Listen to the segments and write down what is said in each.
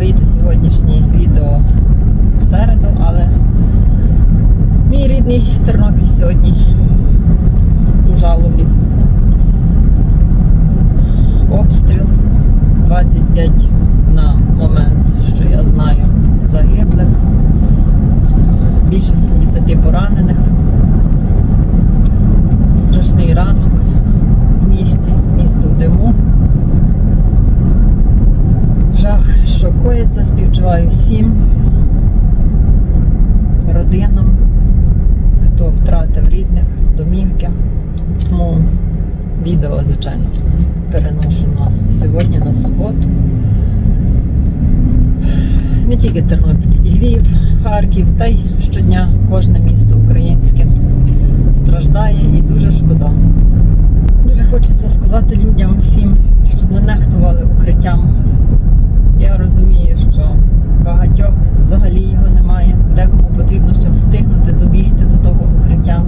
вийти сьогоднішнє відео в середу, але мій рідний Тернопіль сьогодні у жалобі. Обстріл 25 на момент, що я знаю, загиблих, більше 70 поранених. Відео, звичайно, переношу на сьогодні, на суботу. Не тільки Тернопіль, Львів, Харків, та й щодня кожне місто українське страждає і дуже шкода. Дуже хочеться сказати людям всім, щоб не нехтували укриттям. Я розумію, що багатьох взагалі його немає. Декому потрібно ще встигнути добігти до того укриття.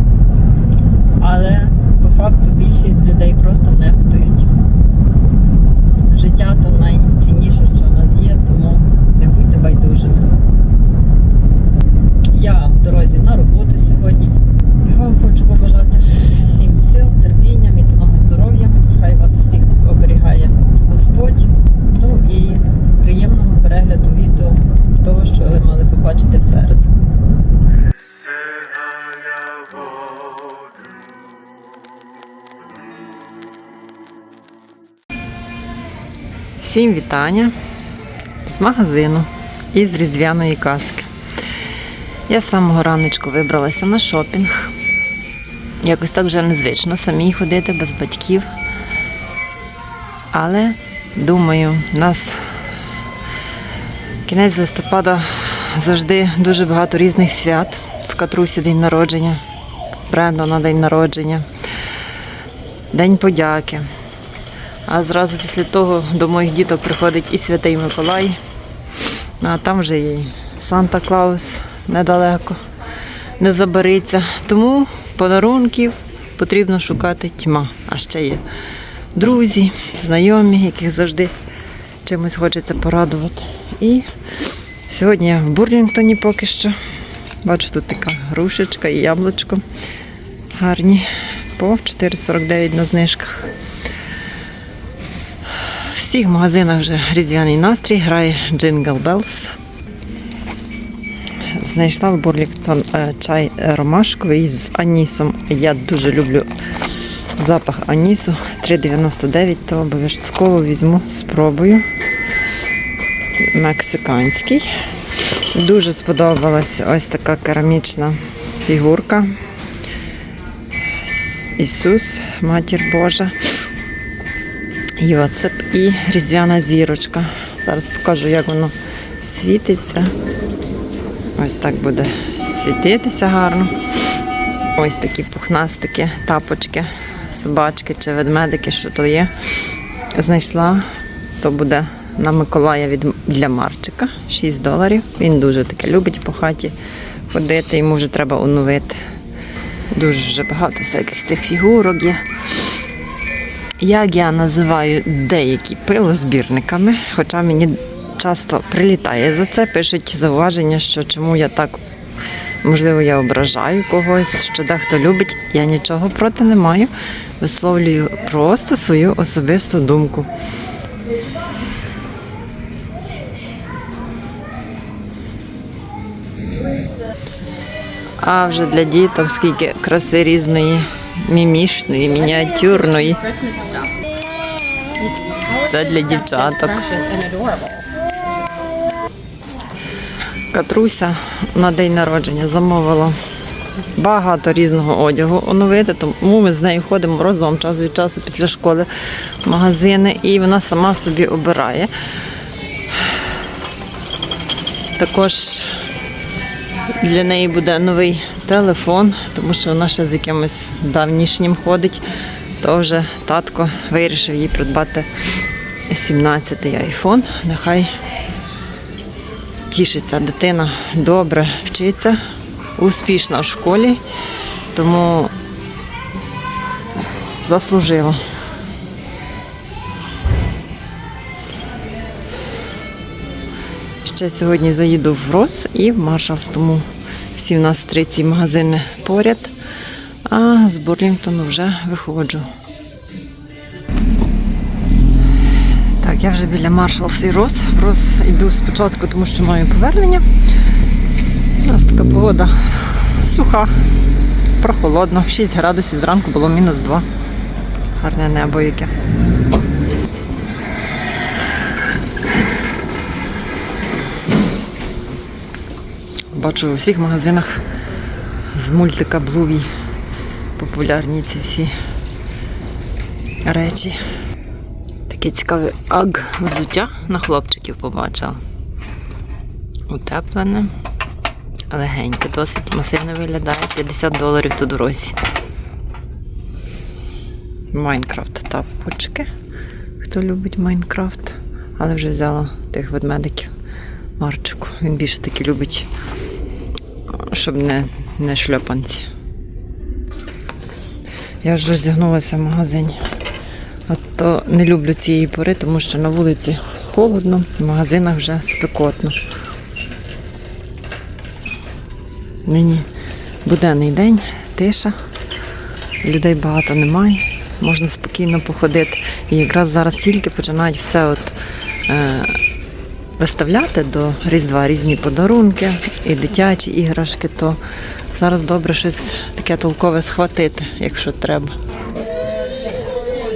Але по факту більшість людей просто нехтують. Життя то найцінніше, що у нас є, тому не будьте байдужими. Я в дорозі на роботу сьогодні. Я вам хочу побажати Всім вітання з магазину і з різдвяної казки. Я з самого раночку вибралася на шопінг. Якось так вже незвично самій ходити без батьків. Але думаю, у нас кінець листопада завжди дуже багато різних свят. В Катрусі день народження, в Брендона день народження, День подяки. А зразу після того до моїх діток приходить і Святий Миколай. А там вже і Санта Клаус недалеко не забериться. Тому подарунків потрібно шукати тьма. А ще є друзі, знайомі, яких завжди чимось хочеться порадувати. І сьогодні я в Бурлінгтоні поки що. Бачу, тут така грушечка і яблучко. Гарні. По 4,49 на знижках. Всіх магазинах вже різдвяний настрій, грає Jingle Bells. Знайшла в Бурлінгтон е, чай ромашковий з анісом. Я дуже люблю запах анісу. 3,99, то обов'язково візьму, спробую. Мексиканський. Дуже сподобалась ось така керамічна фігурка. Ісус, Матір Божа. Йосип і різдвяна зірочка. Зараз покажу, як воно світиться. Ось так буде світитися гарно. Ось такі пухнастики, тапочки, собачки чи ведмедики, що то є. Знайшла, то буде на Миколая від, для Марчика 6 доларів. Він дуже таке любить по хаті ходити, йому вже треба оновити. Дуже багато всяких цих фігурок є. Як я називаю деякі пилозбірниками, хоча мені часто прилітає за це, пишуть зауваження, що чому я так, можливо, я ображаю когось, що дехто любить. Я нічого проти не маю. Висловлюю просто свою особисту думку. А вже для діток скільки краси різної, мімішної, мініатюрної. Це для дівчаток. Катруся на день народження замовила багато різного одягу оновити, тому ми з нею ходимо разом час від часу після школи в магазини, і вона сама собі обирає. Також для неї буде новий телефон, тому що вона ще з якимось давнішнім ходить. То вже татко вирішив їй придбати 17-й айфон. Нехай тішиться дитина добре вчиться, успішна в школі, тому заслужила. Ще сьогодні заїду в Рос і в Маршалс, тому всі в нас три ці магазини поряд. А з Бурлінгтону вже виходжу. Так, я вже біля Маршалс і Рос. В Рос йду спочатку, тому що маю повернення. У нас така погода суха, прохолодно, 6 градусів, зранку було мінус 2. Гарне небо яке. Бачу у всіх магазинах з мультика Блуві популярні ці всі речі. Таке цікаве аг взуття на хлопчиків побачила. Утеплене, легеньке, досить масивне виглядає. 50 доларів до дорозі. Майнкрафт тапочки. Хто любить Майнкрафт, але вже взяла тих ведмедиків. Марчику. Він більше таки любить, щоб не, не шльопанці. Я вже роздягнулася в магазині. А то не люблю цієї пори, тому що на вулиці холодно, в магазинах вже спекотно. Нині буденний день, тиша, людей багато немає, можна спокійно походити. І якраз зараз тільки починають все от, е, виставляти до Різдва різні подарунки і дитячі іграшки, то зараз добре щось таке толкове схватити, якщо треба.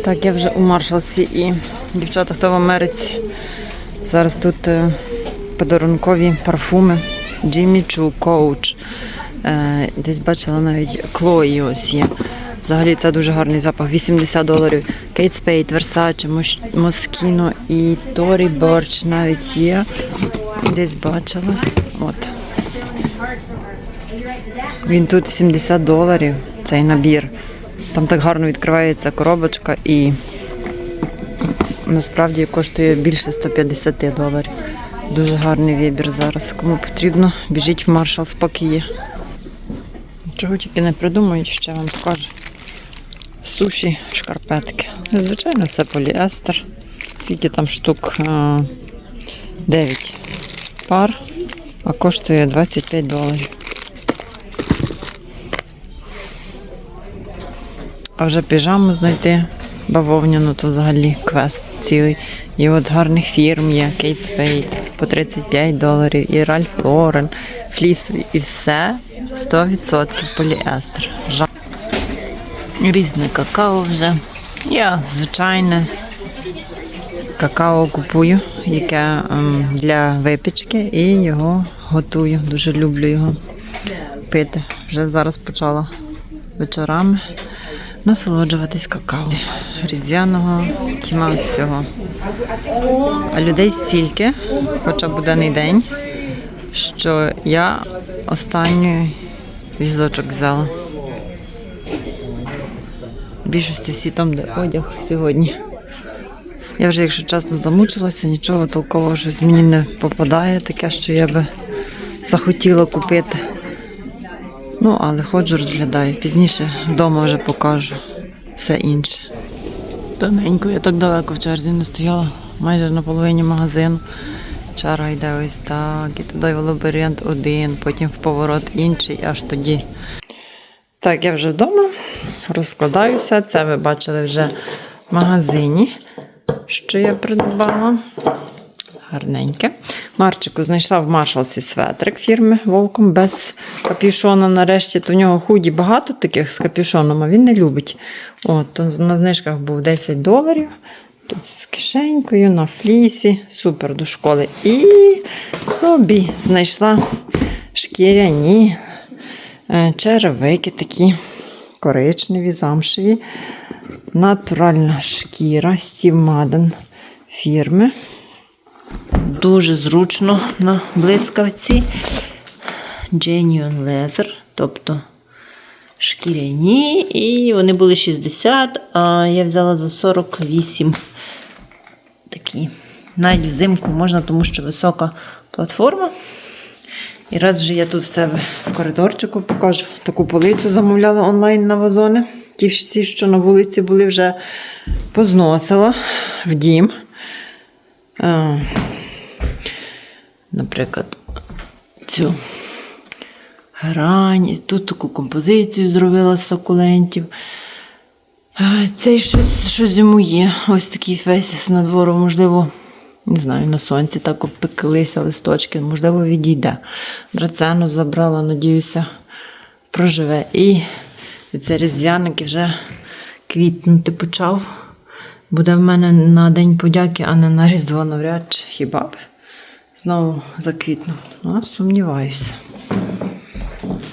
Так, я вже у Маршалсі і дівчата, хто в Америці. Зараз тут е, подарункові парфуми Джиммі Чу, Коуч. Е, десь бачила навіть Клої ось є. Взагалі це дуже гарний запах. 80 доларів. Кейт Versace, Mosch- Moschino і Tory Burch навіть є. Десь бачила. От. Він тут 70 доларів, цей набір. Там так гарно відкривається коробочка і насправді коштує більше 150 доларів. Дуже гарний вибір зараз. Кому потрібно, біжіть в Маршалс, поки є. Чого тільки не придумають, ще вам покажу. Суші, шкарпетки. Звичайно, все поліестер. Скільки там штук? 9 пар, а коштує 25 доларів. А вже піжаму знайти бавовняну, то взагалі квест цілий. І от гарних фірм є Kate Spade по 35 доларів, і Ralph Lauren, фліс, і все 100% поліестер. Різне какао вже. Я звичайне какао купую, яке ем, для випічки, і його готую. Дуже люблю його пити. Вже зараз почала вечорами насолоджуватись какао. Різдвяного тіма всього. А людей стільки, хоча буденний день, що я останній візочок взяла. Більшості всі там, де одяг сьогодні. Я вже, якщо чесно, замучилася, нічого толкового щось мені не попадає, таке, що я би захотіла купити. Ну, але ходжу, розглядаю. Пізніше вдома вже покажу все інше. Тоненько, я так далеко в черзі не стояла, майже на половині магазину. Черга йде ось так, і туди в лабіринт один, потім в поворот інший, аж тоді. Так, я вже вдома, розкладаюся. Це ви бачили вже в магазині, що я придбала. Гарненьке. Марчику знайшла в Маршалсі светрик фірми Волком без капюшона. Нарешті то в нього худі багато таких з капюшоном, а він не любить. От, на знижках був 10 доларів. Тут з кишенькою на флісі. Супер до школи. І собі знайшла шкіряні черевики такі коричневі, замшеві. Натуральна шкіра Стів Маден фірми. Дуже зручно на блискавці. Genuine Leather, тобто шкіряні. І вони були 60, а я взяла за 48 такі. Навіть взимку можна, тому що висока платформа. І раз вже я тут в себе в коридорчику покажу таку полицю замовляла онлайн на вазони. Ті всі, що на вулиці були, вже позносила в дім. Наприклад, цю грань. Тут таку композицію зробила з сакулентів. Цей щось, щось йому є. Ось такий весь з надвору, можливо, не знаю, на сонці так обпеклися листочки, можливо, відійде. Драцену забрала, надіюся, проживе. І цей різдвяник вже квітнути почав. Буде в мене на День подяки, а не на Різдво навряд чи хіба б. Знову заквітнув. Ну, сумніваюся.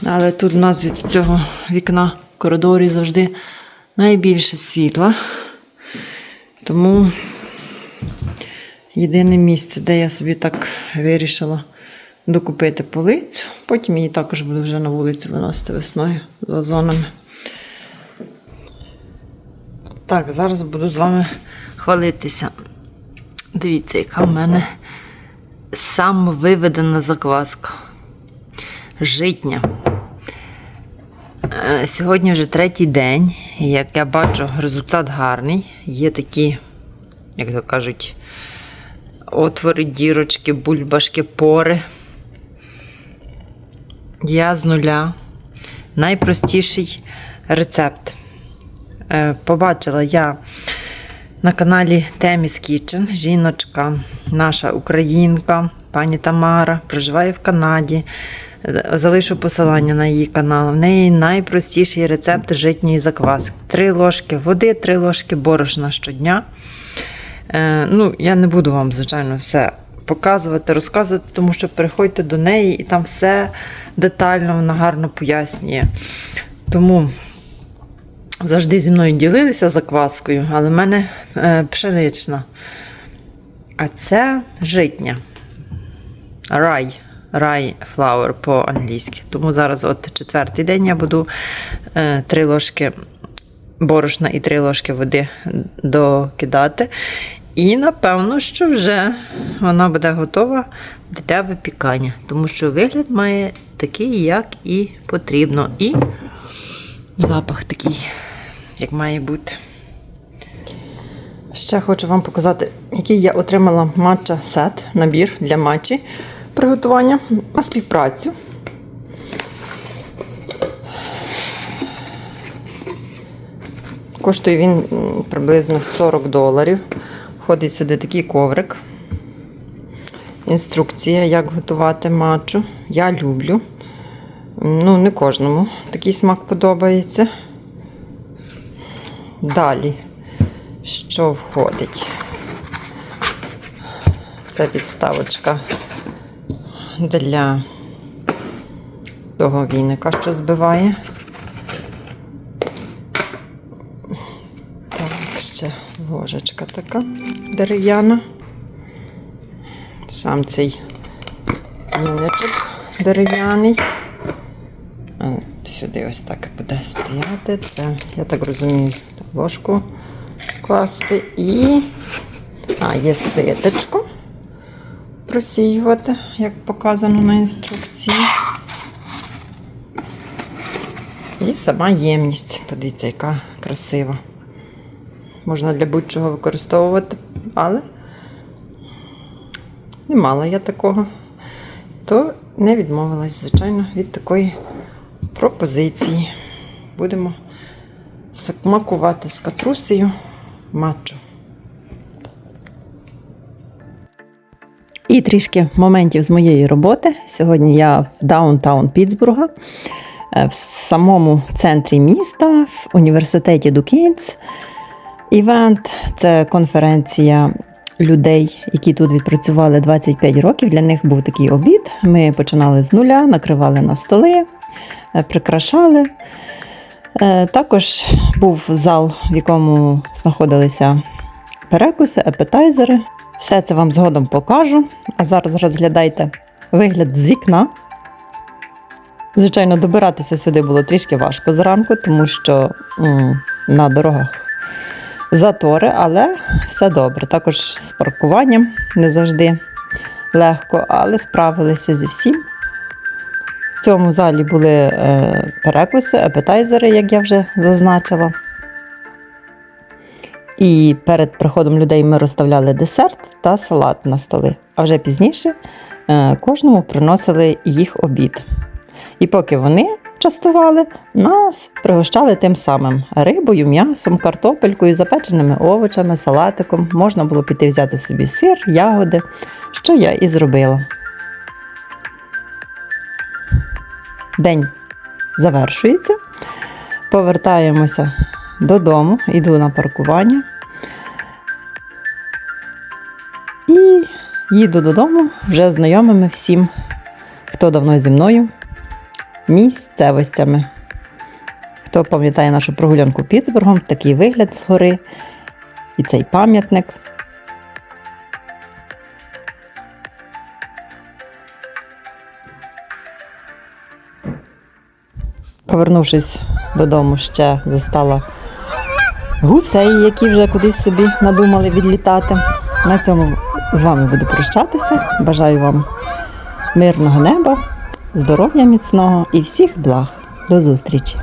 Але тут у нас від цього вікна в коридорі завжди найбільше світла. Тому єдине місце, де я собі так вирішила докупити полицю. Потім її також буду вже на вулицю виносити весною з вазонами. Так, зараз буду з вами хвалитися. Дивіться, яка в мене самовиведена закваска. Житня. Е, Сьогодні вже третій день, і як я бачу, результат гарний. Є такі, як то кажуть, отвори, дірочки, бульбашки, пори. Я з нуля. Найпростіший рецепт. Е, Побачила я на каналі Теміс Kitchen. Жіночка, наша українка, пані Тамара, проживає в Канаді. Е, Залишу посилання на її канал. В неї найпростіший рецепт житньої закваски. Три ложки води, три ложки борошна щодня. Е, ну, я не буду вам, звичайно, все показувати, розказувати, тому що приходьте до неї і там все детально, вона гарно пояснює. Тому завжди зі мною ділилися закваскою, але в мене е, пшенична. А це житня. Рай. Рай flour по-англійськи. Тому зараз, от четвертий день, я буду е, три ложки борошна і три ложки води докидати. І напевно, що вже вона буде готова для випікання, тому що вигляд має такий, як і потрібно. І запах такий, як має бути. Ще хочу вам показати, який я отримала матча сет, набір для матчі приготування на співпрацю. Коштує він приблизно 40 доларів. Входить сюди такий коврик. Інструкція, як готувати матчу. Я люблю. Ну, не кожному такий смак подобається. Далі, що входить? Це підставочка для того віника, що збиває. Так, ще ложечка така дерев'яна. Сам цей віничок дерев'яний. Сюди ось так буде стояти. Це, я так розумію, ложку класти і. А, є ситочко просіювати, як показано на інструкції. І сама ємність. Подивіться, яка красива. Можна для будь-чого використовувати, але не мала я такого. То не відмовилась, звичайно, від такої пропозиції. Будемо смакувати з катрусею матчу. І трішки моментів з моєї роботи. Сьогодні я в даунтаун Пітсбурга, е, в самому центрі міста, в університеті Дукінс. Івент це конференція людей, які тут відпрацювали 25 років. Для них був такий обід. Ми починали з нуля, накривали на столи, е, прикрашали. Е, Також був зал, в якому знаходилися перекуси, епетайзери. Все це вам згодом покажу. А зараз розглядайте вигляд з вікна. Звичайно, добиратися сюди було трішки важко зранку, тому що м, на дорогах затори, але все добре. Також з паркуванням не завжди легко, але справилися зі всім. В цьому залі були е, перекуси, епетайзери, як я вже зазначила. І перед приходом людей ми розставляли десерт та салат на столи. А вже пізніше е, кожному приносили їх обід. І поки вони частували, нас пригощали тим самим рибою, м'ясом, картопелькою, запеченими овочами, салатиком. Можна було піти взяти собі сир, ягоди, що я і зробила. День завершується. Повертаємося додому, йду на паркування. І їду додому вже знайомими всім, хто давно зі мною, місцевостями. Хто пам'ятає нашу прогулянку Піцбургом, такий вигляд згори і цей пам'ятник. Повернувшись додому, ще застала гусей, які вже кудись собі надумали відлітати. На цьому з вами буду прощатися. Бажаю вам мирного неба, здоров'я міцного і всіх благ. До зустрічі!